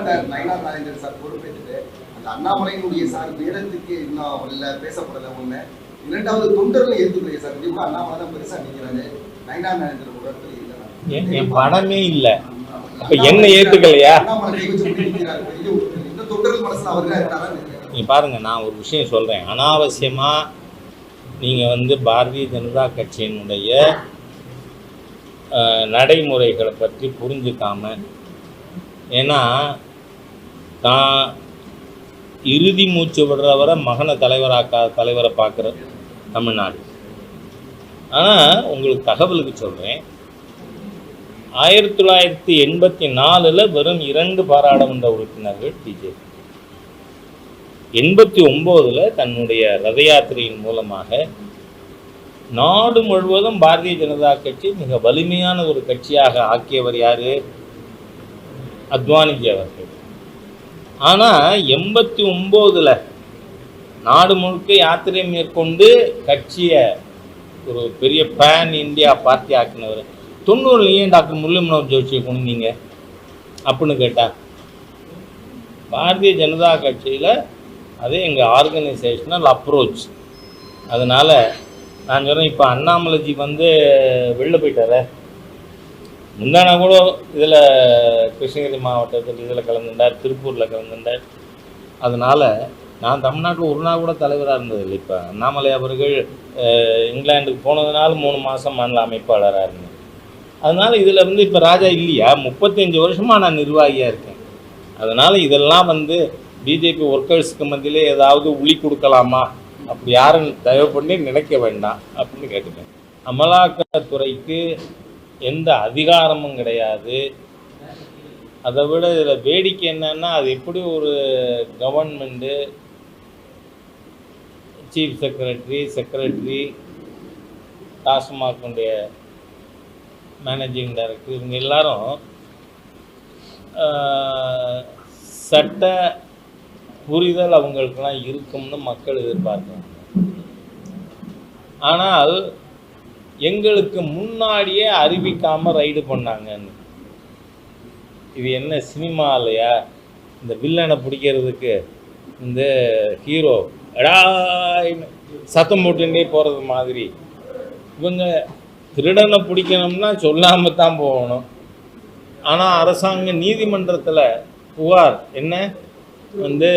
Doctor Nayanar Nagendran sir பொறுப்பேற்றுட்டு அந்த அண்ணாமலையினுடைய சார் வேடத்துக்கு இன்னும் இல்லை பேசப்படலை ஒண்ணு. இரண்டாவது தொண்டர்கள் ஏற்றுக்கலையே சார் கண்டிப்பா அண்ணாமலை தான் பெருசா நிக்கிறாரு. நயனார் நாகேந்திரன் இல்லை. என் படமே இல்லை. அப்ப என்ன ஏத்துக்கலையா? நீ பாருங்க நான் ஒரு விஷயம் சொல்கிறேன் அனாவசியமாக நீங்கள் வந்து பாரதிய ஜனதா கட்சியினுடைய நடைமுறைகளை பற்றி புரிஞ்சுக்காம ஏன்னா தான் இறுதி மூச்சு விடுறவரை மகனை தலைவராக்கா தலைவரை பார்க்குற தமிழ்நாடு. ஆனால் உங்களுக்கு தகவலுக்கு சொல்கிறேன் ஆயிரத்தி தொள்ளாயிரத்தி எண்பத்தி நாலில் வெறும் இரண்டு பாராளுமன்ற உறுப்பினர்கள் பிஜேபி. எண்பத்தி ஒம்போதில் தன்னுடைய ரத யாத்திரையின் மூலமாக நாடு முழுவதும் பாரதிய ஜனதா கட்சி மிக வலிமையான ஒரு கட்சியாக ஆக்கியவர் யாரு? அத்வானிஜி அவர்கள். ஆனால் எண்பத்தி ஒம்போதில் நாடு முழுக்க யாத்திரை மேற்கொண்டு கட்சியை ஒரு பெரிய பேன் இந்தியா பார்ட்டி ஆக்கினவர். தொண்ணூறுல டாக்டர் முரளி மனோகர் ஜோஷியை கொண்டீங்க அப்படின்னு கேட்டால் பாரதிய ஜனதா கட்சியில் அது எங்கள் ஆர்கனைசேஷனல் அப்ரோச் அதனால் நான் சொல்கிறேன் இப்போ அண்ணாமலைஜி வந்து வெளில போயிட்டாரே. முந்தானா கூட இதில் கிருஷ்ணகிரி மாவட்டத்தில் இதில் கலந்துட்டார் திருப்பூரில் கலந்துட்டார். அதனால் நான் தமிழ்நாட்டில் ஒரு நாள் கூட தலைவராக இருந்ததில்லை இப்போ. அண்ணாமலை அவர்கள் இங்கிலாந்துக்கு போனதுனால மூணு மாதம் மாநில அமைப்பாளராக இருந்தேன். அதனால் இதில் வந்து இப்போ ராஜா இல்லையா? முப்பத்தஞ்சு வருஷமாக நான் நிர்வாகியாக இருக்கேன். அதனால் இதெல்லாம் வந்து பிஜேபி ஒர்க்கர்ஸ்க்கு மத்தியிலே ஏதாவது உளி கொடுக்கலாமா? அப்படி யாரும் தயவு பண்ணி நினைக்க வேண்டாம் அப்படின்னு கேட்டுட்டேன். அமலாக்கத்துறைக்கு எந்த அதிகாரமும் கிடையாது. அதை விட இதில் வேடிக்கை என்னன்னா அது எப்படி ஒரு கவர்மெண்ட்டு சீஃப் செக்ரட்டரி செக்ரட்டரி டாஸ்மாகனுடைய மேனேஜிங் டைரக்டர் இவங்க எல்லாரும் சட்ட புரிதல் அவங்களுக்கெல்லாம் இருக்கும்னு மக்கள் எதிர்பார்க்குறாங்க. ஆனால் எங்களுக்கு முன்னாடியே அறிவிக்காமல் ரைடு பண்ணாங்கன்னு. இது என்ன சினிமா இல்லையா? இந்த வில்லனை பிடிக்கிறதுக்கு இந்த ஹீரோ எடாய்னு சத்தம் போட்டுட்டே போகிறது மாதிரி. இவங்க திருடனை பிடிக்கணும்னா சொல்லாமல் தான் போகணும். ஆனால் அரசாங்க நீதிமன்றத்தில் புகார் என்ன? வந்து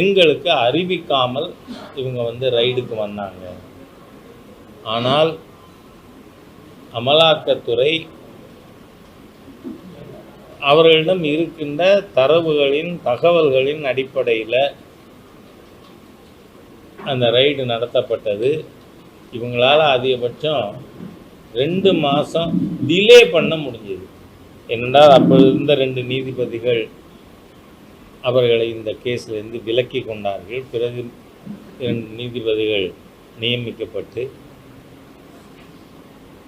எங்களுக்கு அறிவிக்காமல் இவங்க வந்து ரைடுக்கு வந்தாங்க. ஆனால் அமலாக்கத்துறை அவர்களிடம் இருக்கின்ற தரவுகளின் தகவல்களின் அடிப்படையில் அந்த ரைடு நடத்தப்பட்டது. இவங்களால் அதிகபட்சம் ரெண்டு மாதம் டிலே பண்ண முடிஞ்சது. ஏனென்றால் அப்போ இருந்த ரெண்டு நீதிபதிகள் அவர்களை இந்த கேஸிலிருந்து விலக்கி கொண்டார்கள். பிறகு இரண்டு நீதிபதிகள் நியமிக்கப்பட்டு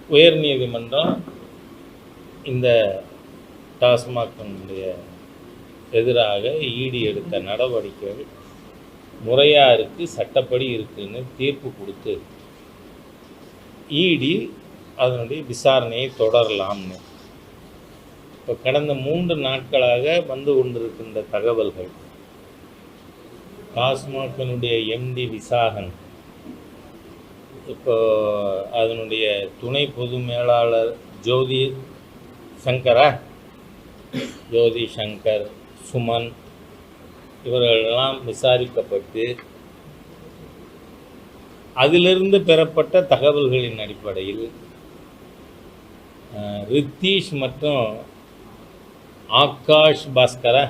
உயர் நீதிமன்றம் இந்த டாஸ்மாகனுடைய எதிராக ஈடி எடுத்த நடவடிக்கைகள் முறையாக இருக்குது சட்டப்படி இருக்குதுன்னு தீர்ப்பு கொடுத்து ஈடி அதனுடைய விசாரணையை தொடரலாம்னு. இப்போ கடந்த மூன்று நாட்களாக வந்து கொண்டிருக்கின்ற தகவல்கள் டாஸ்மாகனுடைய எம்டி விசாகன் இப்போ அதனுடைய துணை பொது மேலாளர் ஜோதி சங்கரா ஜோதி சங்கர் சுமன் இவர்களெல்லாம் விசாரிக்கப்பட்டு அதிலிருந்து பெறப்பட்ட தகவல்களின் அடிப்படையில் ரித்தீஷ் மற்றும் ஆகாஷ் பாஸ்கரா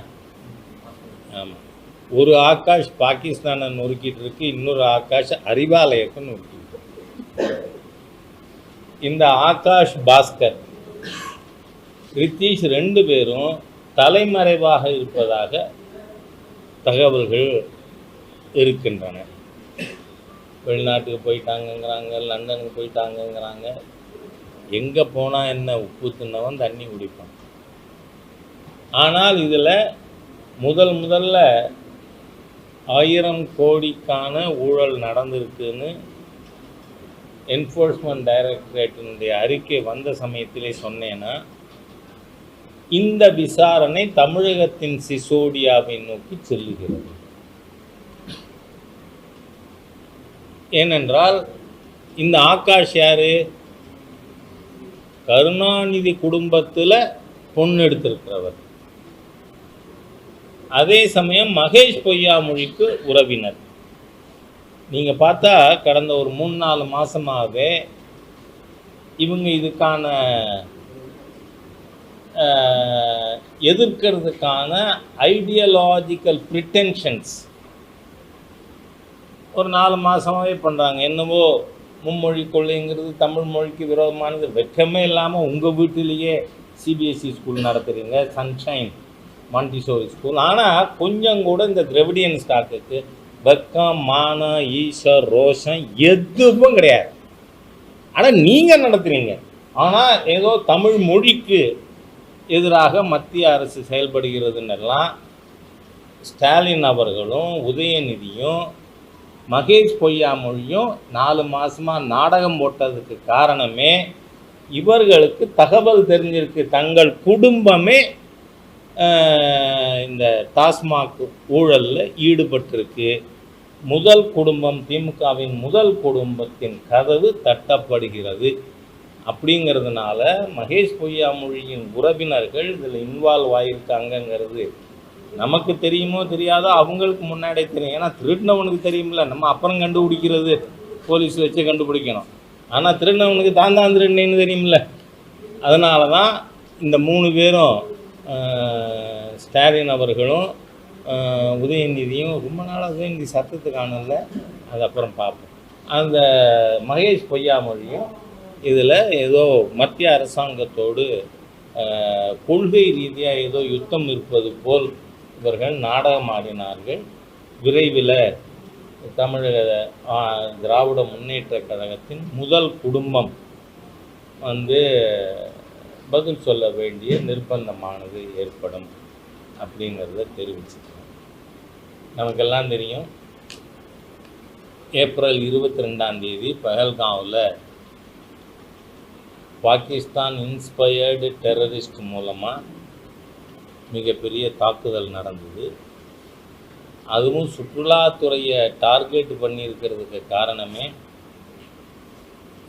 ஆமாம் ஒரு ஆகாஷ் பாகிஸ்தானை நொறுக்கிட்டு இருக்கு இன்னொரு ஆகாஷ் அறிவாலயத்தை நொறுக்கிட்டு இந்த ஆகாஷ் பாஸ்கர் ரித்தீஷ் ரெண்டு பேரும் தலைமறைவாக இருப்பதாக தகவல்கள் இருக்கின்றன. வெளிநாட்டுக்கு போயிட்டாங்கங்கிறாங்க லண்டனுக்கு போயிட்டாங்கங்கிறாங்க. எங்கே போனால் என்ன உப்பு தின்னவன் தண்ணி குடிப்பான். ஆனால் இதில் முதல் முதல்ல ஆயிரம் கோடிக்கான ஊழல் நடந்திருக்குன்னு என்ஃபோர்ஸ்மெண்ட் டைரக்டரேட்டினுடைய அறிக்கை வந்த சமயத்திலே சொன்னேன்னா இந்த விசாரணை தமிழகத்தின் சிசோடியாவை நோக்கி செல்லுகிறது. ஏனென்றால் இந்த ஆகாஷ் யாரு? கருணாநிதி குடும்பத்தில் பொண்ணு எடுத்திருக்கிறவர். அதே சமயம் மகேஷ் பொய்யாமொழிக்கு உறவினர். நீங்கள் பார்த்தா கடந்த ஒரு மூணு நாலு மாதமாகவே இவங்க இதுக்கான எதிர்க்கிறதுக்கான ஐடியலாஜிக்கல் ப்ரிட்டென்ஷன்ஸ் ஒரு நாலு மாதமாகவே பண்ணுறாங்க என்னவோ மும்மொழி கொள்ளைங்கிறது தமிழ் மொழிக்கு விரோதமானது. வெக்கமே இல்லாமல் உங்கள் வீட்டிலேயே சிபிஎஸ்சி ஸ்கூல் நடத்துகிறீங்க சன்ஷைன் மாண்டிசோரி ஸ்கூல் ஆனால் கொஞ்சம் கூட இந்த திரவிடியன் ஸ்டாக்குக்கு வெக்கம் மானம் ஈஸ்வர் ரோஷம் எதுவும் கிடையாது. ஆனால் நீங்கள் நடத்துகிறீங்க ஆனால் ஏதோ தமிழ் மொழிக்கு எதிராக மத்திய அரசு செயல்படுகிறதுன்னெல்லாம் ஸ்டாலின் அவர்களும் உதயநிதியும் மகேஷ் பொய்யாமொழியும் நாலு மாதமாக நாடகம் போட்டதுக்கு காரணமே இவர்களுக்கு தகவல் தெரிஞ்சிருக்கு. தங்கள் குடும்பமே இந்த டாஸ்மாக் ஊழலில் ஈடுபட்டிருக்கு. முதல் குடும்பம் திமுகவின் முதல் குடும்பத்தின் கதவு தட்டப்படுகிறது. அப்படிங்கிறதுனால மகேஷ் பொய்யாமொழியின் உறவினர்கள் இதில் இன்வால்வ் ஆகியிருக்காங்கங்கிறது நமக்கு தெரியுமோ தெரியாதோ அவங்களுக்கு முன்னாடியே தெரியும். ஏன்னா திருடினவனுக்கு தெரியுமில்ல நம்ம அப்புறம் கண்டுபிடிக்கிறது. போலீஸ் வச்சு கண்டுபிடிக்கணும். ஆனால் திருடினவனுக்கு தான் தான் திருடினேன்னு தெரியுமில்ல அதனால தான் இந்த மூணு பேரும் ஸ்டாலின் அவர்களும் உதயநிதியும் ரொம்ப நாளாக உதயநிதி சத்தத்தை காணல. அது அப்புறம் பார்ப்போம். அந்த மகேஷ் பொய்யாமொழியும் இதில் ஏதோ மத்திய அரசாங்கத்தோடு கொள்கை ரீதியாக ஏதோ யுத்தம் இருப்பது போல் இவர்கள் நாடகம் ஆடினார்கள். விரைவில் தமிழக திராவிட முன்னேற்ற கழகத்தின் முதல் குடும்பம் வந்து பதில் சொல்ல வேண்டிய நிர்பந்தமானது ஏற்படும் அப்படிங்கிறத தெரிவிச்சிருக்கேன் நமக்கெல்லாம் தெரியும் ஏப்ரல் இருபத்தி ரெண்டாம் தேதி பஹல்காவில் பாகிஸ்தான் இன்ஸ்பயர்டு டெரரிஸ்ட் மூலமாக மிகப்பெரிய தாக்குதல் நடந்தது. அதுவும் சுற்றுலாத்துறையை டார்கெட் பண்ணியிருக்கிறதுக்கு காரணமே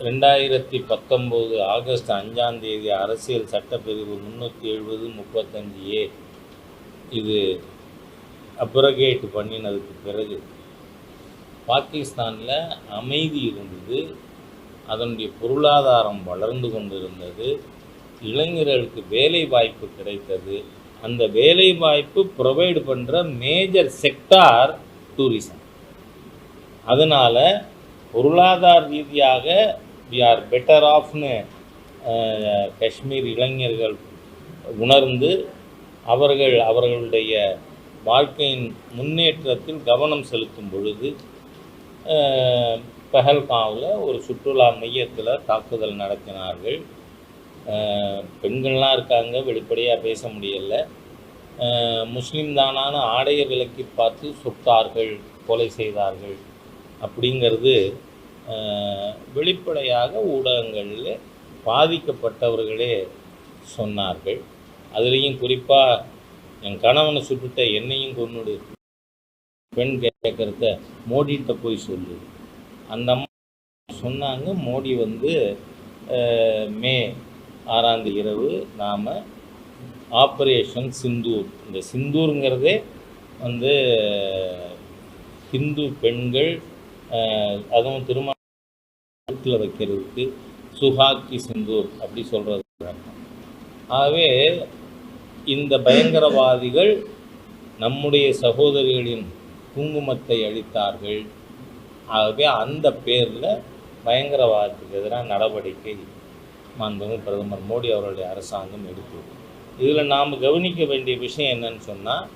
ரெண்டாயிரத்தி பத்தொம்போது ஆகஸ்ட் அஞ்சாம் தேதி அரசியல் சட்டப்பிரிவு முந்நூற்றி எழுபது முப்பத்தஞ்சு ஏ. இது அப்ரகேட் பண்ணினதுக்கு பிறகு பாகிஸ்தானில் அமைதி இருந்தது. அதனுடைய பொருளாதாரம் வளர்ந்து கொண்டிருந்தது. இளைஞர்களுக்கு வேலை வாய்ப்பு கிடைத்தது. அந்த வேலை வாய்ப்பு ப்ரொவைடு பண்ணுற மேஜர் செக்டார் டூரிசம் அதனால் பொருளாதார ரீதியாக வி ஆர் பெட்டர் ஆஃப்னு காஷ்மீர் இளைஞர்கள் உணர்ந்து அவர்கள் அவர்களுடைய வாழ்க்கையின் முன்னேற்றத்தில் கவனம் செலுத்தும் பொழுது பெஹல்காவில் ஒரு சுற்றுலா மையத்தில் தாக்குதல் நடத்தினார்கள். பெண்கள்லாம் இருக்காங்க வெளிப்படையாக பேச முடியலை. முஸ்லீம் தானான ஆடைய விலக்கி பார்த்து சுட்டார்கள் கொலை செய்தார்கள். அப்படிங்கிறது வெளிப்படையாக ஊடகங்களில் பாதிக்கப்பட்டவர்களே சொன்னார்கள். அதுலேயும் குறிப்பாக என் கணவனை சுட்டுட்ட என்னையும் கொன்னுடு. பெண் கேட்குறத மோடிகிட்ட போய் சொல்லு. அந்த அம்மா சொன்னாங்க மோடி வந்து மே ஆறாந்து இரவு நாம் ஆப்ரேஷன் சிந்தூர் இந்த சிந்தூருங்கிறதே வந்து ஹிந்து பெண்கள் அதுவும் திருமண வீட்டில் வைக்கிறதுக்கு சுஹாக்கி சிந்தூர் அப்படி சொல்கிறது ஆகவே இந்த பயங்கரவாதிகள் நம்முடைய சகோதரிகளின் குங்குமத்தை அளித்தார்கள் ஆகவே அந்த பேரில் பயங்கரவாதத்துக்கு எதிராக நடவடிக்கை மாண்புமிகு பிரதமர் மோடி அவருடைய அரசாங்கம் எடுத்தது. இதில் நாம் கவனிக்க வேண்டிய விஷயம் என்னன்னு சொன்னால்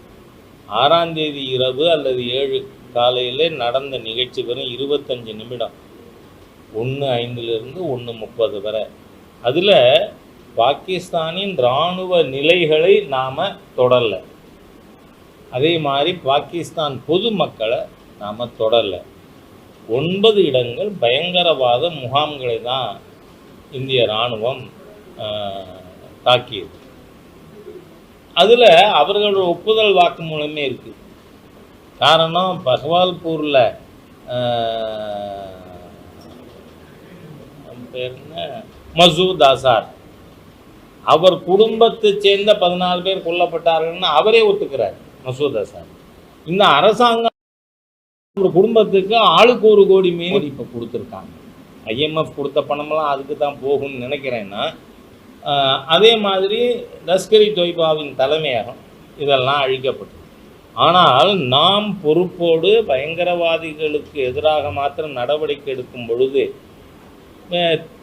ஆறாம் தேதி இரவு அல்லது ஏழு காலையில் நடந்த நிகழ்ச்சி வெறும் இருபத்தஞ்சு நிமிடம். ஒன்று ஐந்துலேருந்து ஒன்று முப்பது வரை. அதில் பாகிஸ்தானின் இராணுவ நிலைகளை நாம் தொடரலை. அதே மாதிரி பாகிஸ்தான் பொதுமக்களை நாம் தொடரலை. ஒன்பது இடங்கள் பயங்கரவாத முகாம்களை தான் இந்திய இராணுவம் தாக்கியது. அதில் அவர்களோட ஒப்புதல் வாக்கு மூலமே இருக்குது காரணம் பகவால்பூரில் பேர் என்ன மசூத் அசார். அவர் குடும்பத்தை சேர்ந்த பதினாலு பேர் கொல்லப்பட்டார்கள்னு அவரே ஒத்துக்கிறார் மசூத் அசார். இந்த அரசாங்கம் ஒரு குடும்பத்துக்கு ஆளுக்கு ஒரு கோடி மீறி இப்போ கொடுத்துருக்காங்க. ஐஎம்எஃப் கொடுத்த பணமெல்லாம் அதுக்கு தான் போகும்னு நினைக்கிறேன்னா அதே மாதிரி லஷ்கரி தொய்பாவின் தலைமையகம் இதெல்லாம் அழிக்கப்பட்டது. ஆனால் நாம் பொறுப்போடு பயங்கரவாதிகளுக்கு எதிராக மாத்திரம் நடவடிக்கை எடுக்கும் பொழுது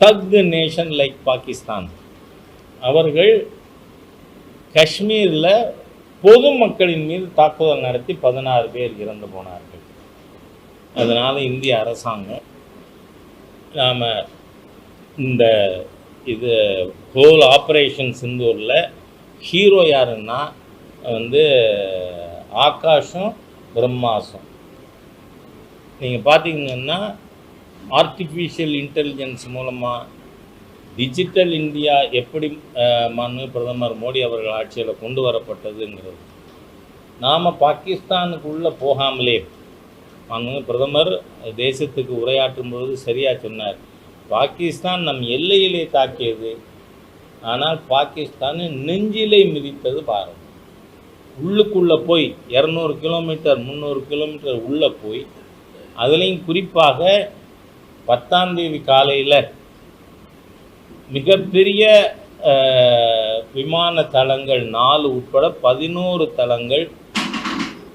தக் நேஷன் லைக் பாகிஸ்தான். அவர்கள் காஷ்மீரில் பொதுமக்களின் மீது தாக்குதல் நடத்தி பதினாறு பேர் இறந்து போனார்கள். அதனால் இந்திய அரசாங்கம் நாம் இந்த இது ஹோல் ஆப்ரேஷன் சிந்தூரில் ஹீரோ யாருன்னா வந்து ஆகாஷம் பிரம்மாசம். நீங்கள் பார்த்தீங்கன்னா ஆர்டிஃபிஷியல் இன்டெலிஜென்ஸ் மூலமாக டிஜிட்டல் இந்தியா எப்படி அஹ், பிரதமர் மோடி அவர்கள் ஆட்சியில் கொண்டு வரப்பட்டதுங்கிறது. நாம் பாகிஸ்தானுக்குள்ளே போகாமலே மாண்புமிகு பிரதமர் தேசத்துக்கு உரையாற்றும் பொழுது சரியாக சொன்னார். பாகிஸ்தான் நம் எல்லையிலே தாக்கியது. ஆனால் பாகிஸ்தான் நெஞ்சிலே மிதித்தது பாரதம் உள்ளுக்குள்ளே போய் இரநூறு கிலோமீட்டர் முந்நூறு கிலோமீட்டர் உள்ளே போய் அதுலேயும் குறிப்பாக பத்தாம் தேதி காலையில் மிகப்பெரிய விமான தளங்கள் நாலு உட்பட பதினோரு தளங்கள்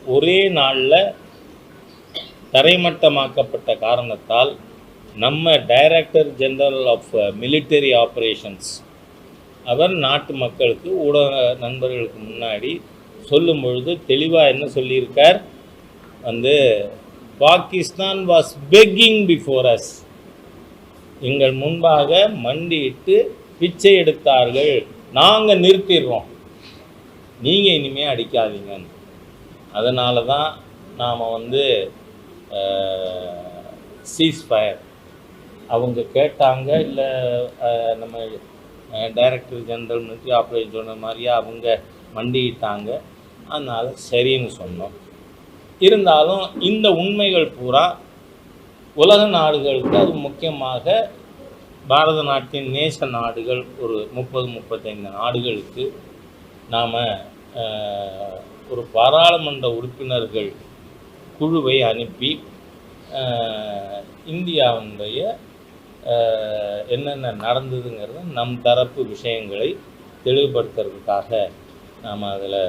ஒரே நாளில் தரைமட்டமாக்கப்பட்ட காரணத்தால் நம்ம director general of military operations அவர் நாட்டு மக்களுக்கு ஊடக நண்பர்களுக்கு முன்னாடி சொல்லும் பொழுது தெளிவாக என்ன சொல்லியிருக்கார்? வந்து Pakistan was begging before us எங்கள் முன்பாக மண்டியிட்டு பிச்சை எடுத்தார்கள். நாங்கள் நிறுத்திடுறோம். நீங்கள் இனிமேல் அடிக்காதீங்கன்னு. அதனால தான் நாம் வந்து சீஸ் ஃபயர் அவங்க கேட்டாங்க இல்லை நம்ம டைரக்டர் ஜெனரல் மிலிட்ரி ஆப்ரேஷன் சொன்ன மாதிரியே அவங்க மண்டியிட்டாங்க. அதனால் சரின்னு சொன்னோம். இருந்தாலும் இந்த உண்மைகள் பூரா உலக நாடுகளுக்கு அது முக்கியமாக பாரத நாட்டின் நேச நாடுகள் ஒரு முப்பது முப்பத்தைந்து நாடுகளுக்கு நாம் ஒரு பாராளுமன்ற உறுப்பினர்கள் குழுவை அனுப்பி இந்தியாவினுடைய என்னென்ன நடந்ததுங்கிறத நம் தரப்பு விஷயங்களை தெளிவுபடுத்துறதுக்காக நாம் அதில்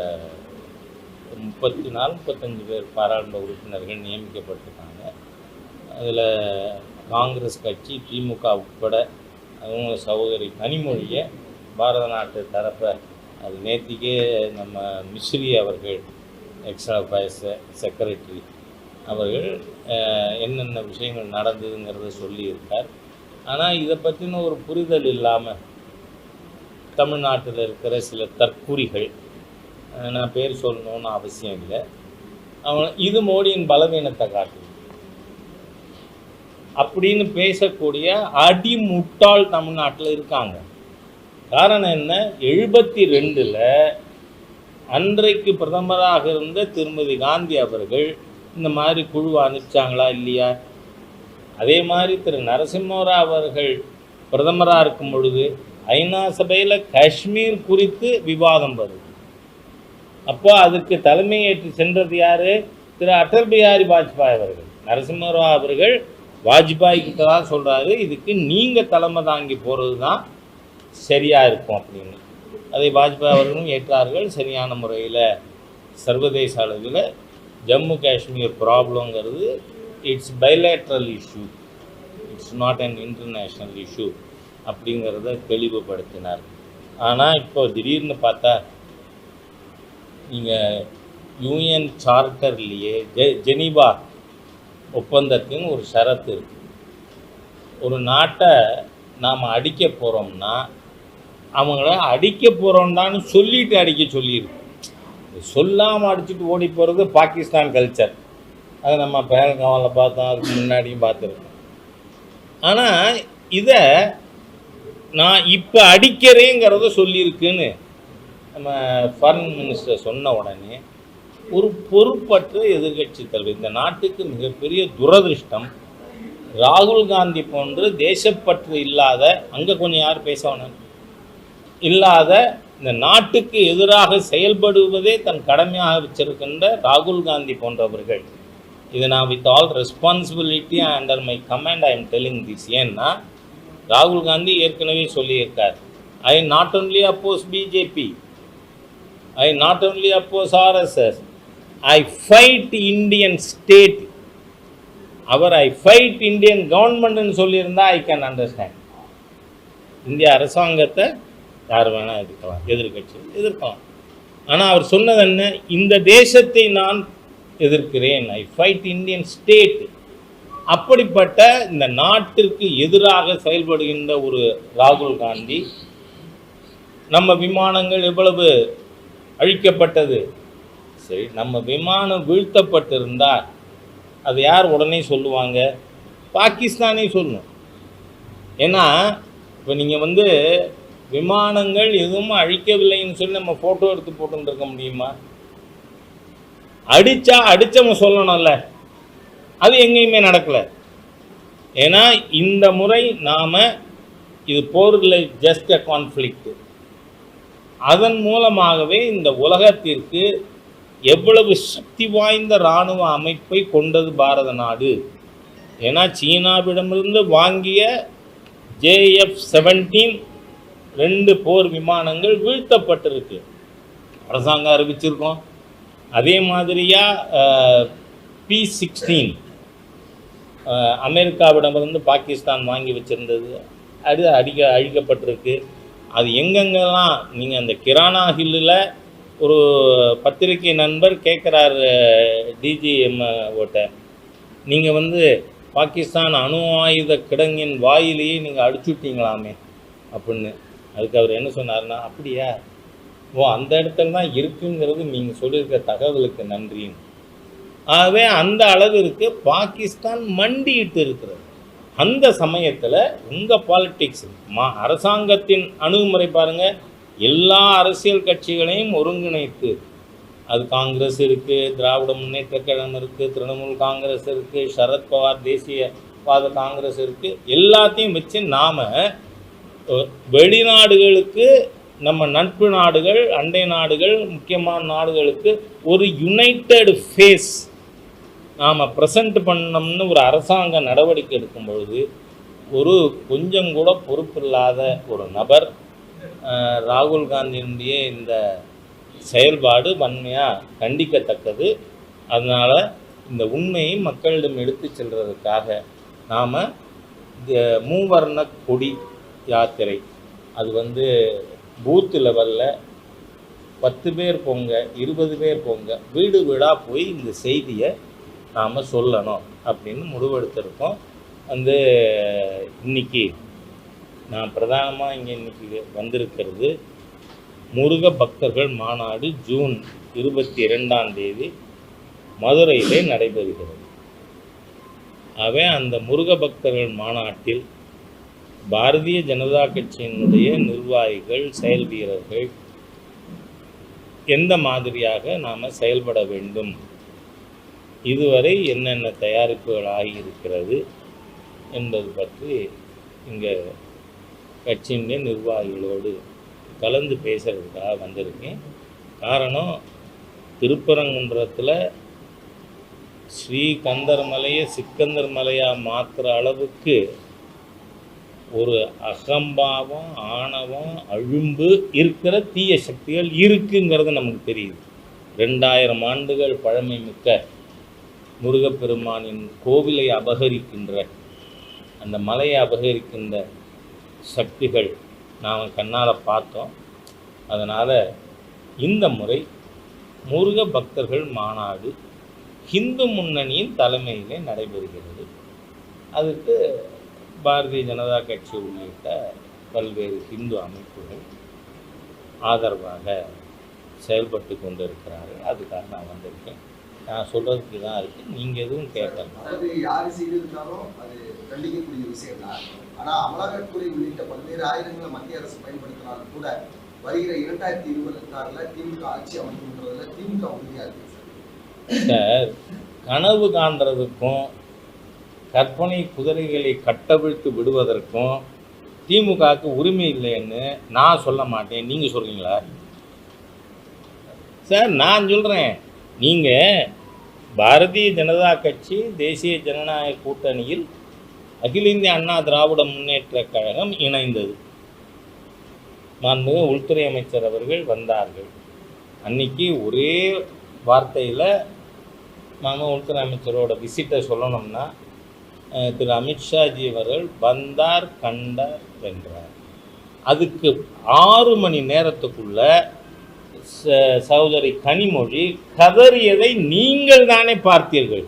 முப்பத்தி நாலு முப்பத்தஞ்சு பேர் பாராளுமன்ற உறுப்பினர்கள் நியமிக்கப்பட்டிருக்காங்க. அதில் காங்கிரஸ் கட்சி திமுக உட்பட அவங்க சகோதரி கனிமொழியை பாரத நாட்டு தரப்பை அது நேற்றுக்கே நம்ம மிஸ்ரி அவர்கள் எக்ஸ்ட்ரா பயச செக்ரட்டரி அவர்கள் என்னென்ன விஷயங்கள் நடந்ததுங்கிறத சொல்லியிருக்கார். ஆனால் இதை பற்றின ஒரு புரிதல் இல்லாமல் தமிழ்நாட்டில் இருக்கிற சில தற்கூறிகள் நான் பேர் சொல்லணும்னு அவசியம் இல்லை. அவன் இது மோடியின் பலவீனத்தை காட்டுது. அப்படின்னு பேசக்கூடிய அடிமுட்டாள் தமிழ்நாட்டில் இருக்காங்க. காரணம் என்ன? எழுபத்தி ரெண்டில் அன்றைக்கு பிரதமராக இருந்த திருமதி காந்தி அவர்கள் இந்த மாதிரி குழுவை அனுப்பிச்சாங்களா இல்லையா? அதே மாதிரி திரு நரசிம்மராவ் அவர்கள் பிரதமராக இருக்கும் பொழுது ஐநா சபையில் காஷ்மீர் குறித்து விவாதம் வருது. அப்போ அதுக்கு தலைமையேற்று சென்றது யார்? திரு அடல் பிஹாரி வாஜ்பாய் அவர்கள். நரசிம்மராவ் அவர்கள் வாஜ்பாய் கிட்ட தான் சொல்கிறாரு இதுக்கு நீங்கள் தலைமை தாங்கி போகிறது தான் சரியாக இருக்கும் அப்படின்னு. அதை வாஜ்பாய் அவர்களும் ஏற்றார்கள் சரியான முறையில் சர்வதேச அளவில் Jammu Kashmir ப்ராப்ளங்கிறது it's bilateral issue it's not an international issue அப்படிங்கிறத தெளிவுபடுத்தினார். ஆனால் இப்போ திடீர்னு பார்த்தா நீங்கள் யூஎன் சார்ட்டர்லேயே ஜெ ஜெனீவா ஒப்பந்தத்தின் ஒரு ஷரத்து இருக்கு. ஒரு நாட்டை நாம் அடிக்க போகிறோம்னா அவங்கள அடிக்க போகிறோம்டான்னு சொல்லிட்டு அடிக்க சொல்லியிருக்கு சொல்லாமல் அடிச்சுட்டு ஓடி போகிறது பாகிஸ்தான் கல்ச்சர் அதை நம்ம பேரங்காவில் பார்த்தோம் அதுக்கு முன்னாடியும் பார்த்துருக்கோம். ஆனால் இதை நான் இப்போ அடிக்கிறேங்கிறத சொல்லியிருக்குன்னு நம்ம ஃபாரின் மினிஸ்டர் சொன்ன உடனே ஒரு பொறுப்பற்ற எதிர்க்கட்சி தலைவர். இந்த நாட்டுக்கு மிகப்பெரிய துரதிருஷ்டம். ராகுல் காந்தி போன்று தேசப்பற்று இல்லாத அங்கே கொஞ்சம் யார் பேசணும் இல்லாத இந்த நாட்டுக்கு எதிராக செயல்படுவதே தன் கடமையாக வச்சிருக்கின்ற ராகுல் காந்தி போன்றவர்கள். இது நான் with all responsibility under my command I am telling this ஏன்னா ராகுல் காந்தி ஏற்கனவே சொல்லியிருக்கார். I not only oppose BJP I not only oppose RSS I fight Indian state our I fight Indian கவர்மெண்ட்னு சொல்லியிருந்தா ஐ கேன் அண்டர்ஸ்டாண்ட் இந்திய அரசாங்கத்தை யார் வேணால் எதிர்க்கலாம் எதிர்க்கட்சி எதிர்க்கலாம். ஆனால் அவர் சொன்னது என்ன? இந்த தேசத்தை நான் எதிர்க்கிறேன். ஐ ஃபைட் இந்தியன் ஸ்டேட் அப்படிப்பட்ட இந்த நாட்டிற்கு எதிராக செயல்படுகின்ற ஒரு ராகுல் காந்தி நம்ம விமானங்கள் எவ்வளவு அழிக்கப்பட்டது? சரி நம்ம விமானம் வீழ்த்தப்பட்டிருந்தால் அது யார் உடனே சொல்லுவாங்க? பாகிஸ்தானே சொல்லணும். ஏன்னா இப்போ நீங்கள் வந்து விமானங்கள் எதுவும் அழிக்கவில்லைன்னு சொல்லி நம்ம ஃபோட்டோ எடுத்து போட்டுருக்க இருக்க முடியுமா? அடிச்சா அடித்தவங்க சொல்லணும்ல. அது எங்கேயுமே நடக்கலை. ஏன்னா இந்த முறை நாம் இது போர் இல்லை ஜஸ்ட் அ கான்ஃப்ளிக்ட் அதன் மூலமாகவே இந்த உலகத்திற்கு எவ்வளவு சக்தி வாய்ந்த இராணுவ அமைப்பை கொண்டது பாரத நாடு? ஏன்னா சீனாவிடமிருந்து வாங்கிய ஜேஎஃப் செவன்டீன் ரெண்டு போர் விமானங்கள் வீழ்த்தப்பட்டிருக்கு. அரசாங்கம் அறிவிச்சிருக்கோம். அதே மாதிரியாக பி சிக்ஸ்டீன் அமெரிக்காவிடமிருந்து பாகிஸ்தான் வாங்கி வச்சுருந்தது. அது அடிக்க அழிக்கப்பட்டிருக்கு. அது எங்கெங்கெல்லாம் நீங்கள் அந்த கிரானா ஹில்லில் ஒரு பத்திரிகை நண்பர் கேட்குறாரு டிஜிஎம் ஓட்ட. நீங்கள் வந்து பாகிஸ்தான் அணு ஆயுத கிடங்கின் வாயிலேயே நீங்கள் அடிச்சுட்டீங்களாமே அப்படின்னு. அதுக்கு அவர் என்ன சொன்னார்னா அப்படியா? ஓ அந்த இடத்துல தான் இருக்குங்கிறது நீங்கள் சொல்லியிருக்க தகவலுக்கு நன்றின்னு. ஆகவே அந்த அளவிற்கு பாகிஸ்தான் மண்டியிட்டு இருக்கிறது. அந்த சமயத்தில் உங்கள் பாலிட்டிக்ஸ் மா அரசாங்கத்தின் அணுகுமுறை பாருங்கள் எல்லா அரசியல் கட்சிகளையும் ஒருங்கிணைத்து அது காங்கிரஸ் இருக்குது திராவிட முன்னேற்ற கழகம் இருக்குது திரிணாமுல் காங்கிரஸ் இருக்குது சரத்பவார் தேசியவாத காங்கிரஸ் இருக்குது எல்லாத்தையும் வச்சு நாம் வெளிநாடுகளுக்கு நம்ம நட்பு நாடுகள் அண்டை நாடுகள் முக்கியமான நாடுகளுக்கு ஒரு யுனைட்டட் ஃபேஸ் நாம் ப்ரெசண்ட் பண்ணோம்னு ஒரு அரசாங்க நடவடிக்கை எடுக்கும் பொழுது ஒரு கொஞ்சம் கூட பொறுப்பில்லாத ஒரு நபர் ராகுல் காந்தியினுடைய இந்த செயல்பாடு வன்மையாக கண்டிக்கத்தக்கது. அதனால் இந்த உண்மையை மக்களிடம் எடுத்து செல்வதற்காக நாம் மூவர்ண கொடி யாத்திரை அது வந்து பூத்து லெவலில் பத்து பேர் போங்க இருபது பேர் போங்க வீடு வீடாக போய் இந்த செய்தியை நாம் சொல்லணும் அப்படின்னு முடிவெடுத்திருக்கோம். வந்து இன்னைக்கு நான் பிரதானமாக இங்கே இன்றைக்கி வந்திருக்கிறது முருக பக்தர்கள் மாநாடு ஜூன் இருபத்தி இரண்டாம் தேதி மதுரையிலே நடைபெறுகிறது. ஆகவே அந்த முருக பக்தர்கள் மாநாட்டில் பாரதிய ஜனதா கட்சியினுடைய நிர்வாகிகள் செயல் வீரர்கள் எந்த மாதிரியாக நாம் செயல்பட வேண்டும்? இதுவரை என்னென்ன தயாரிப்புகள் ஆகியிருக்கிறது என்பது பற்றி இங்கே கட்சியினுடைய நிர்வாகிகளோடு கலந்து பேசுகிறதுக்காக வந்திருக்கேன். காரணம் திருப்பரங்குன்றத்தில் ஸ்ரீகந்தர் மலையை சிக்கந்தர் மலையாக மாற்றுற அளவுக்கு ஒரு அகம்பாவம் ஆணவம் அழும்பு இருக்கிற தீய சக்திகள் இருக்குங்கிறது நமக்கு தெரியுது. ரெண்டாயிரம் ஆண்டுகள் பழமை மிக்க முருகப்பெருமானின் கோவிலை அபகரிக்கின்ற அந்த மலையை அபகரிக்கின்ற சக்திகள் நாம் கண்ணால் பார்த்தோம். அதனால் இந்த முறை முருக பக்தர்கள் மாநாடு ஹிந்து முன்னணியின் தலைமையிலே நடைபெறுகிறது. அதுக்கு பாரதிய ஜனதா கட்சி உள்ளிட்ட பல்வேறு ஹிந்து அமைப்புகள் ஆதரவாக செயல்பட்டு கொண்டு இருக்கிறார்கள் அதுக்காக நான் வந்திருக்கேன். நான் சொல்கிறதுக்கு தான் இருக்குது நீங்கள் எதுவும் கேட்கலாம் அதாவது யாரு செய்திருந்தாலும் அது கண்டிக்கக்கூடிய விஷயம் தான் ஆனா அமலாக்கத்துறை உள்ளிட்ட பல்வேறு ஆயுதங்களை மத்திய அரசு பயன்படுத்தினாலும் கூட வருகிற இரண்டாயிரத்தி இருபத்தி ஆறுல திமுக ஆட்சி அமைக்கின்றதுல திமுக உறுதியா இருக்கு சார். சார் கனவு காண்றதுக்கும் கற்பனை குதிரைகளை கட்டவிழ்த்து விடுவதற்கும் திமுகவுக்கு உரிமை இல்லைன்னு நான் சொல்ல மாட்டேன். நீங்கள் சொல்கிறீங்களா சார் நான் சொல்கிறேன் நீங்கள் பாரதிய ஜனதா கட்சி தேசிய ஜனநாயக கூட்டணியில் அகில இந்திய அண்ணா திராவிட முன்னேற்ற கழகம் இணைந்தது. மாண்புமிகு உள்துறை அமைச்சர் அவர்கள் வந்தார்கள். அன்னைக்கு ஒரே வார்த்தையில் நாம் உள்துறை அமைச்சரோட விசிட்டை சொல்லணும்னா திரு அமித்ஷாஜி அவர்கள் வந்தார் கண்டார் வென்றார். அதுக்கு ஆறு மணி நேரத்துக்குள்ள சகோதரி கனிமொழி கதறியதை நீங்கள் தானே பார்த்தீர்கள்.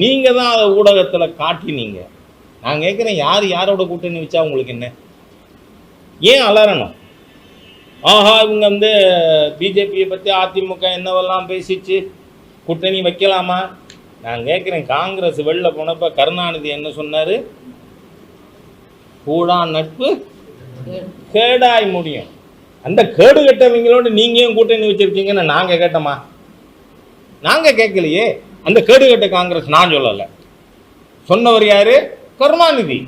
நீங்கள் தான் அதை ஊடகத்தில் காட்டினீங்க. நான் கேட்குறேன் யார் யாரோட கூட்டணி வச்சா உங்களுக்கு என்ன? ஏன் அலறணும்? ஆஹா இவங்க வந்து பிஜேபியை பற்றி அதிமுக என்னவெல்லாம் பேசிச்சு? கூட்டணி வைக்கலாமா? நான் கேட்குறேன் காங்கிரஸ் வெளில போனப்ப கருணாநிதி என்ன சொன்னார்? கூடா நட்பு கேடாய் முடியும். அந்த கேடு கெட்டவங்களோட நீங்கள் ஏன் கூட்டணி வச்சுருக்கீங்கன்னு நாங்கள் கேட்டோமா நாங்கள் கேட்கலையே. அந்த கேடு கெட்ட காங்கிரஸ் நான் சொல்லலை. சொன்னவர் யார்? கருணாநிதி.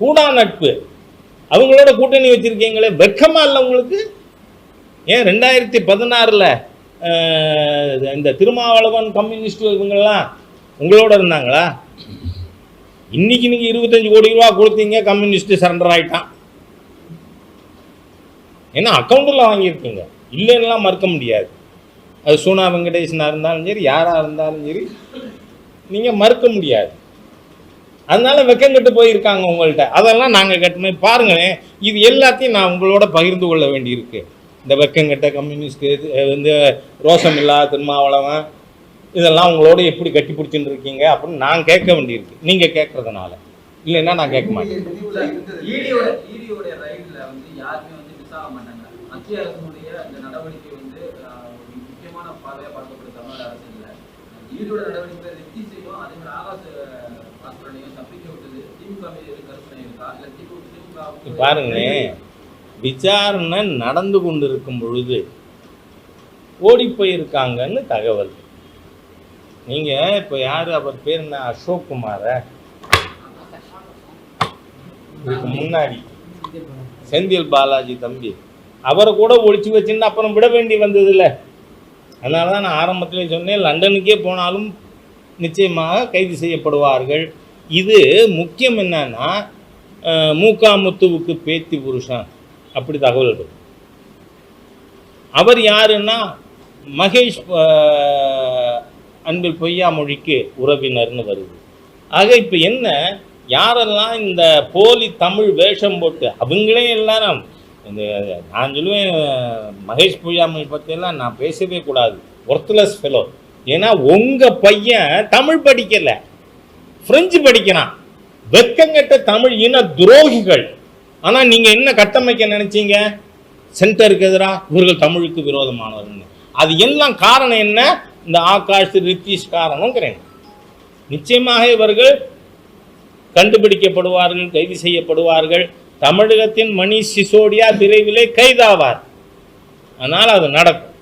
கூடா நட்பு. அவங்களோட கூட்டணி வச்சுருக்கீங்களே வெக்கமாக இல்லை உங்களுக்கு? ஏன் ரெண்டாயிரத்தி பதினாறில் இந்த திருமாவளவன் கம்யூனிஸ்ட் இவங்கெல்லாம் உங்களோட இருந்தாங்களா? இன்னைக்கு நீங்கள் இருபத்தஞ்சி கோடி ரூபா கொடுத்தீங்க கம்யூனிஸ்ட் சரண்டர் ஆகிட்டான் ஏன்னா அக்கௌண்ட்டில் வாங்கியிருக்கீங்க. இல்லைன்னுலாம் மறுக்க முடியாது. அது சூனா வெங்கடேஷனாக இருந்தாலும் சரி யாராக இருந்தாலும் சரி நீங்கள் மறுக்க முடியாது. அதனால வெக்கங்கட்டு போயிருக்காங்க உங்கள்கிட்ட அதெல்லாம் நாங்கள் கட்டுமே. பாருங்களேன் இது எல்லாத்தையும் நான் உங்களோட பகிர்ந்து கொள்ள வேண்டியிருக்கு. இந்த வெக்கங்கட்ட கம்யூனிஸ்ட் வந்து ரோசம் இல்லா திருமாவளவன் இதெல்லாம் உங்களோட எப்படி கட்டி பிடிச்சிட்டு இருக்கீங்க அப்படின்னு நான் கேட்க வேண்டியிருக்கு. நீங்கள் கேட்கறதுனால. இல்லைன்னா நான் கேட்க மாட்டேன். மத்திய அரசினுடைய இந்த நடவடிக்கை வந்து முக்கியமான பார்வையா பார்க்கப்படுது தமிழ்நாடு அரசுல ஈரோட நடவடிக்கை வெற்றி செய்யும் அதே மாதிரி ஆகாச பாஸ்கரனையும் தப்பிக்க விட்டது. திமுக மீது எதுவும் இருக்கா? இல்ல திமுக திமுக பாருங்களேன் விசாரணை நடந்து கொண்டிருக்கும் பொழுது ஓடி போயிருக்காங்கன்னு தகவல். நீங்க இப்போ யாரு? அவர் பேர் என்ன? அசோக் குமார? இதுக்கு முன்னாடி. செந்தில் பாலாஜி தம்பி. அவரை கூட ஒழிச்சு வச்சுன்னு அப்புறம் விட வேண்டி வந்ததில்ல. அதனால தான் நான் ஆரம்பத்திலே சொன்னேன் லண்டனுக்கே போனாலும் நிச்சயமாக கைது செய்யப்படுவார்கள். இது முக்கியம் என்னன்னா அஹ், மூக்காமுத்துவுக்கு பேத்தி புருஷன். அப்படி தகவல் அவர் யாருன்னா மகேஷ் அன்பில் பொய்யா மொழிக்கு உறவினர்னு வருது. ஆக இப்போ என்ன யாரெல்லாம் இந்த போலி தமிழ் வேஷம் போட்டு அவங்களே எல்லாரும் இந்த நான் சொல்லுவேன் மகேஷ் பூஜாமணி பற்றியெல்லாம் நான் பேசவே கூடாது. ஒர்த்லெஸ் ஃபெலோ ஏன்னா உங்கள் பையன் தமிழ் படிக்கலை. ஃப்ரெஞ்சு படிக்கிறான். வெக்கங்கட்ட தமிழ் இன துரோகிகள். ஆனால் நீங்கள் என்ன கட்டமைக்க நினச்சிங்க? சென்டருக்கு எதிராக இவர்கள் தமிழுக்கு விரோதமானவர்கள் அது எல்லாம் காரணம் என்ன? இந்த ஆகாஷ் ரித்தீஷ் காரணங்கிறேன் நிச்சயமாக இவர்கள் கண்டுபிடிக்கப்படுவார்கள் கைது செய்யப்படுவார்கள். தமிழகத்தின் மணிஷ் சிசோடியா விரைவிலே கைதாவார். அதனால் அது நடக்கும்.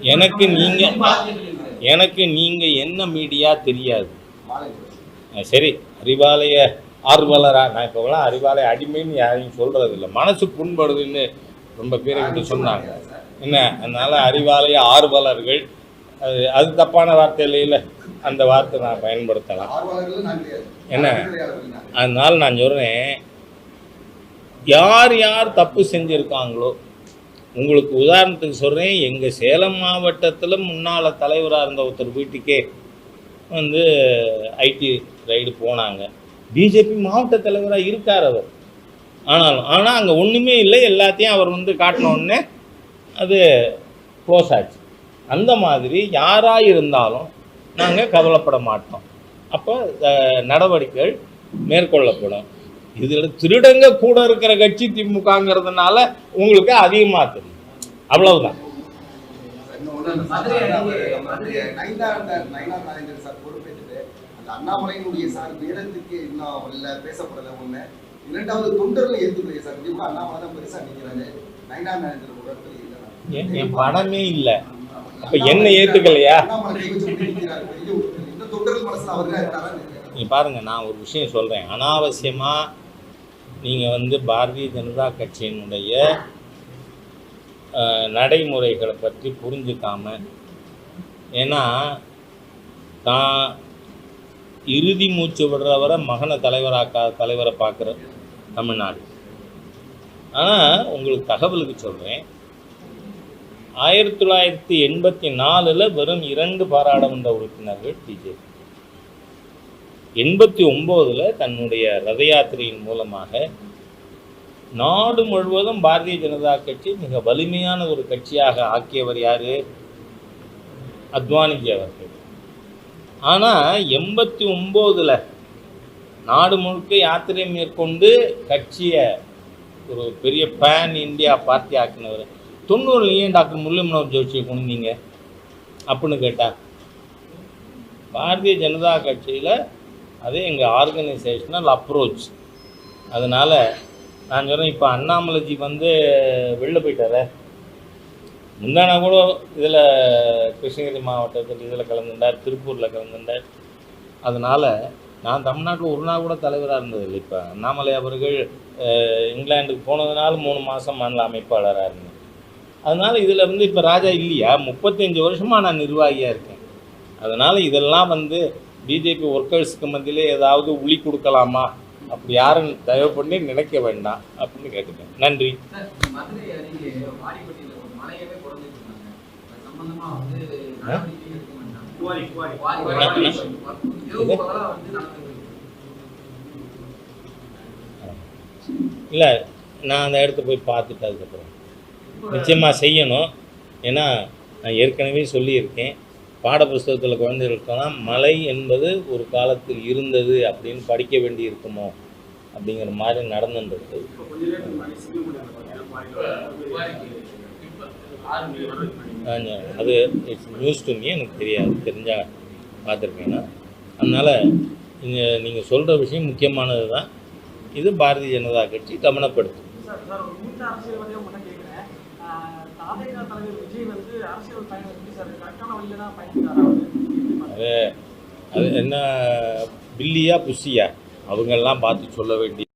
எனக்கு நீங்க-. எனக்கு நீங்கள் என்ன மீடியா தெரியாது. சரி அறிவாலய ஆர்வலரா? நான் இப்போலாம் அறிவாலய அடிமைன்னு யாரையும் சொல்றது இல்லை மனசு புண்படுதுன்னு ரொம்ப பேரை விட்டு சொன்னாங்க. என்ன? அதனால் அறிவாலய ஆர்வலர்கள் அது அது தப்பான வார்த்தை இல்லையில அந்த வார்த்தை நான் பயன்படுத்தலாம். என்ன? அதனால் நான். சொல்கிறேன் யார் யார் தப்பு செஞ்சுருக்காங்களோ உங்களுக்கு உதாரணத்துக்கு சொல்கிறேன் எங்கள் சேலம் மாவட்டத்தில் முன்னால் தலைவராக இருந்த ஒருத்தர் வீட்டுக்கே வந்து ஐடி ரைடு போனாங்க. பிஜேபி மாவட்ட தலைவராக இருக்கார் அவர். ஆனாலும் ஆனால் அங்கே ஒன்றுமே இல்லை. எல்லாத்தையும் அவர் வந்து காட்டின உடனே அது க்ளோஸ் ஆச்சு. அந்த மாதிரி யாராக இருந்தாலும் நாங்கள் கவலைப்பட மாட்டோம். அப்போ நடவடிக்கைகள் மேற்கொள்ளப்படும். இதில் திருடங்க கூட இருக்கிற கட்சி திமுகங்கிறதுனால உங்களுக்கு அதிகமாக தெரியும். அவ்வளவுதான். அண்ணாமலையினுடைய சார் நேரத்துக்கு இன்னும் பேசப்படல இரண்டாவது தொண்டர்கள் ஏத்துக்கலையே சார். கண்டிப்பா அண்ணாமலை தான் பெருசா நிக்கிறாரு. நயினார் நாகேந்திரன் ஒரு இடத்துல இல்லை என் படமே இல்லை. அப்ப என்ன ஏத்துக்கலையா? அண்ணாமலை கை வச்சு இப்படி நிக்கிறாரு பெரிய ஒரு இந்த தொண்டர்கள் மனசுல அவர் தான் இருக்காரா நீ பாருங்க நான் ஒரு விஷயம் சொல்றேன். அனாவசியமா நீங்க வந்து பாரதிய ஜனதா கட்சியினுடைய நடைமுறைகளை பற்றி புரிஞ்சுக்காம ஏன்னா தான் இறுதி மூச்சு விடுறவரை மகனை தலைவராக்கா தலைவரை பார்க்குற தமிழ்நாடு. ஆனால் உங்களுக்கு தகவலுக்கு சொல்கிறேன் ஆயிரத்தி தொள்ளாயிரத்தி எண்பத்தி நாலில் வெறும் இரண்டு பாராளுமன்ற உறுப்பினர்கள் பிஜேபி. எண்பத்தி ஒம்போதில் தன்னுடைய ரத யாத்திரையின் மூலமாக நாடு முழுவதும் பாரதிய ஜனதா கட்சி மிக வலிமையான ஒரு கட்சியாக ஆக்கியவர் யாரு? அத்வானிஜி அவர்கள். ஆனால் எண்பத்தி ஒம்போதில் நாடு முழுக்க யாத்திரை மேற்கொண்டு கட்சியை ஒரு பெரிய பேன் இந்தியா பார்ட்டி ஆக்கினவர். தொண்ணூறுல டாக்டர் முரளி மனோகர் ஜோஷியை கொண்டீங்க அப்படின்னு கேட்டால் பாரதிய ஜனதா கட்சியில் அது எங்கள் ஆர்கனைசேஷனல் அப்ரோச் அதனால் நான் சொல்கிறேன் இப்போ அண்ணாமலைஜி வந்து வெளில போயிட்டாரே. முந்தானா கூட இதில் கிருஷ்ணகிரி மாவட்டத்தில் இதில் கலந்துட்டார் திருப்பூரில் கலந்துட்டார். அதனால் நான் தமிழ்நாட்டில் ஒரு நாள் கூட தலைவராக இருந்ததில்லை இப்போ. அண்ணாமலை அவர்கள் இங்கிலாந்துக்கு போனதுனால மூணு மாதம் மாநில அமைப்பாளராக இருந்தேன். அதனால் இதில் வந்து இப்போ ராஜா இல்லையா? முப்பத்தஞ்சு வருஷமாக நான் நிர்வாகியாக இருக்கேன். அதனால் இதெல்லாம் வந்து பிஜேபி ஒர்க்கர்ஸ்க்கு மத்தியிலே ஏதாவது உளி கொடுக்கலாமா? அப்படி யாரும் தயவு பண்ணி நினைக்க வேண்டாம் அப்படின்னு கேட்டுக்கேன் நன்றி. இல்லை நான் அந்த இடத்த போய் பார்த்துட்டு அதுக்கப்புறம். நிச்சயமாக செய்யணும். ஏன்னா நான் ஏற்கனவே சொல்லியிருக்கேன். பாடப்புஸ்தகத்தில் குழந்தைகளுக்கெல்லாம் மலை என்பது ஒரு காலத்தில் இருந்தது அப்படின்னு படிக்க வேண்டி இருக்குமோ அப்படிங்கிற மாதிரி இப்ப ஆறு அது இட்ஸ் நியூஸ் டு மீ எனக்கு தெரியாது. தெரிஞ்சால் பார்த்துருக்கேன்னா அதனால் இங்கே நீங்கள் சொல்கிற விஷயம் முக்கியமானது தான் இது பாரதிய ஜனதா கட்சி கவனப்படுத்தும்? அது அது என்ன பில்லியா புஷியா? அவங்கெல்லாம் பார்த்து சொல்ல வேண்டிய